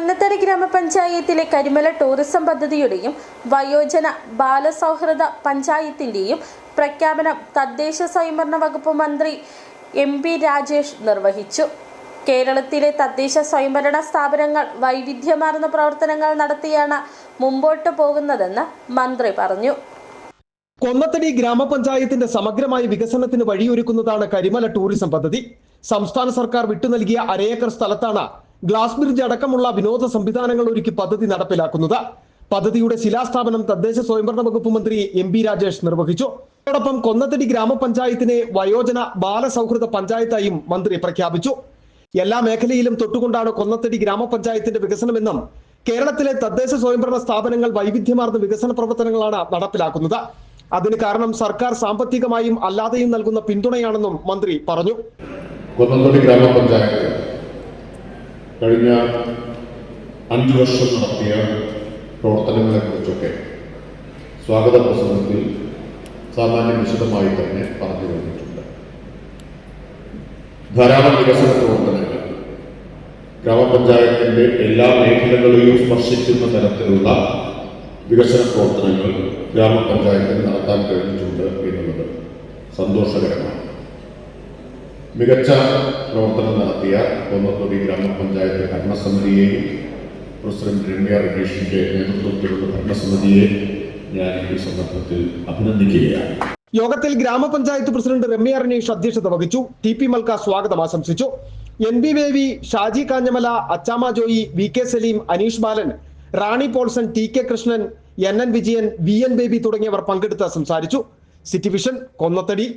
കൊന്നത്തടി ഗ്രാമപഞ്ചായത്തിലെ കരിമല ടൂറിസം പദ്ധതിയുടെയും വയോജന ബാലസൗഹൃദ പഞ്ചായത്തിന്റെയും പ്രഖ്യാപനം തദ്ദേശ സ്വയംഭരണ വകുപ്പ് മന്ത്രി എം പി രാജേഷ് നിർവഹിച്ചു. കേരളത്തിലെ തദ്ദേശ സ്വയംഭരണ സ്ഥാപനങ്ങൾ വൈവിധ്യമാർന്ന പ്രവർത്തനങ്ങൾ നടത്തിയാണ് മുമ്പോട്ട് പോകുന്നതെന്ന് മന്ത്രി പറഞ്ഞു. കൊന്നത്തടി ഗ്രാമപഞ്ചായത്തിന്റെ സമഗ്രമായ വികസനത്തിന് വഴിയൊരുക്കുന്നതാണ് കരിമല ടൂറിസം പദ്ധതി. സംസ്ഥാന സർക്കാർ വിട്ടു നൽകിയ അരയേക്കർ സ്ഥലത്താണ് ഗ്ലാസ് ബ്രിഡ്ജ് അടക്കമുള്ള വിനോദ സംവിധാനങ്ങൾ ഒരുക്കി പദ്ധതി നടപ്പിലാക്കുന്നത്. പദ്ധതിയുടെ ശിലാസ്ഥാപനം തദ്ദേശ സ്വയംഭരണ വകുപ്പ് മന്ത്രി എം പി രാജേഷ് നിർവഹിച്ചു. അതോടൊപ്പം കൊന്നത്തടി ഗ്രാമപഞ്ചായത്തിനെ വയോജന ബാലസൗഹൃദ പഞ്ചായത്തായും മന്ത്രി പ്രഖ്യാപിച്ചു. എല്ലാ മേഖലയിലും തൊട്ടുകൊണ്ടാണ് കൊന്നത്തടി ഗ്രാമപഞ്ചായത്തിന്റെ വികസനമെന്നും കേരളത്തിലെ തദ്ദേശ സ്വയംഭരണ സ്ഥാപനങ്ങൾ വൈവിധ്യമാർന്ന വികസന പ്രവർത്തനങ്ങളാണ് നടപ്പിലാക്കുന്നത്. അതിന് കാരണം സർക്കാർ സാമ്പത്തികമായും അല്ലാതെയും നൽകുന്ന പിന്തുണയാണെന്നും മന്ത്രി പറഞ്ഞു. കൊന്നത്തടി ഗ്രാമപഞ്ചായത്ത് കഴിഞ്ഞ അഞ്ചു വർഷം നടത്തിയ പ്രവർത്തനങ്ങളെക്കുറിച്ചൊക്കെ സ്വാഗത പ്രസംഗത്തിൽ സാമാന്യ വിശദമായി തന്നെ പറഞ്ഞു കഴിഞ്ഞിട്ടുണ്ട്. ധാരാളം വികസന പ്രവർത്തനങ്ങൾ ഗ്രാമപഞ്ചായത്തിന്റെ എല്ലാ മേഖലകളെയും സ്പർശിക്കുന്ന തരത്തിലുള്ള വികസന പ്രവർത്തനങ്ങൾ ഗ്രാമപഞ്ചായത്തിൽ നടത്താൻ കഴിഞ്ഞിട്ടുണ്ട് എന്നുള്ളത് സന്തോഷകരമാണ്. മികച്ച പ്രവർത്തനം നടത്തിയ കൊന്നത്തൊടി ഗ്രാമപഞ്ചായത്ത് ഭരണസമിതിയെയും പ്രസിഡന്റ് രമ്യ രമേഷിന്റെ നേതൃത്വത്തിലുള്ള ഭരണസമിതിയെ ഞാൻ ഈ സന്ദർഭത്തിൽ അഭിനന്ദിക്കുകയാണ്. യോഗത്തിൽ ഗ്രാമപഞ്ചായത്ത് പ്രസിഡന്റ് രമ്യ രമേഷ് അധ്യക്ഷത വഹിച്ചു. ടി പി മൽക്ക സ്വാഗതം ആശംസിച്ചു. N B Baby Shaji Kanjamala Achamma Joy V K Saleem Aneesh Balan Rani Paulson T K Krishnan N N Vijayan V N Baby തുടങ്ങിയവർ പങ്കെടുത്ത് സംസാരിച്ചു. City vision Konnathadi.